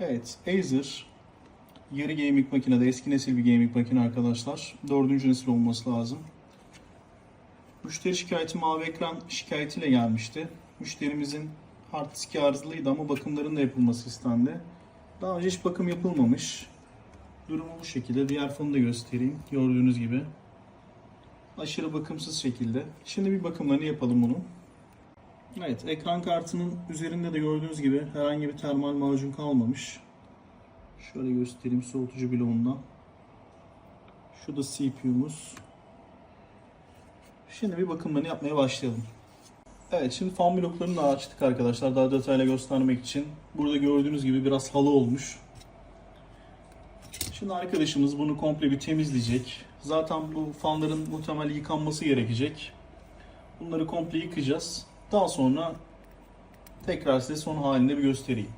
Evet, Acer yarı gaming makinede eski nesil bir gaming makine arkadaşlar. Dördüncü nesil olması lazım. Müşteri şikayeti mavi ekran şikayetiyle gelmişti. Müşterimizin hard diski arızalıydı ama bakımların da yapılması istendi. Daha önce hiç bakım yapılmamış. Durumu bu şekilde. Diğer fonu da göstereyim. Gördüğünüz gibi. Aşırı bakımsız şekilde. Şimdi bir bakımlarını yapalım bunun. Evet, ekran kartının üzerinde de gördüğünüz gibi herhangi bir termal macun kalmamış. Şöyle göstereyim soğutucu bloğundan. Şu da CPU'muz. Şimdi bir bakımlarını yapmaya başlayalım. Evet, şimdi fan bloklarını da açtık arkadaşlar daha detaylı göstermek için. Burada gördüğünüz gibi biraz halı olmuş. Şimdi arkadaşımız bunu komple bir temizleyecek. Zaten bu fanların muhtemel yıkanması gerekecek. Bunları komple yıkayacağız. Daha sonra tekrar size son halinde bir göstereyim.